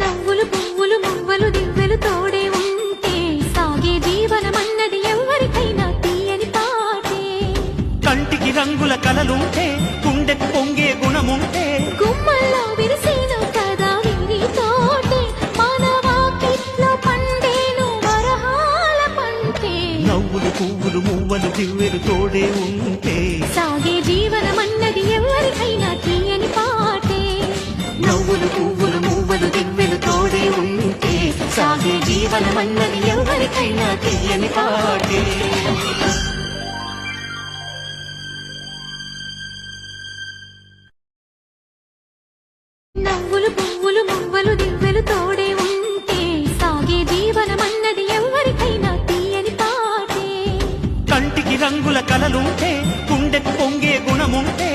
నవ్వులు పువ్వులు మువ్వలు దివ్వెలు తోడే ఉంటే సాగే జీవనమన్నది ఎవరికైనా తీయని పాటే. కంటికి రంగుల కలలుంటే గుండెకు పొంగే గుణముంటే. గుమ్మల్లో విరిసేను కదా వీరి తోటే మానవాకిట్లో పండేను వరహాల పంటే. నవ్వులు పువ్వులు మువ్వలు దివ్వెలు తోడే ఉంటే. సాగే జీవనమన్నది ఎవరికైనా తీయని పాటే. నవ్వులు పువ్వులు జీవనమన్నది ఎవరికైనా తీయని పాటే. నవ్వులు పువ్వులు మువ్వలు దివ్వెలు తోడే ఉంటే సాగే జీవనమన్నది ఎవరికైనా తీయని పాటే. కంటికి రంగుల కలలుంటే గుండెకు పొంగే గుణముంటే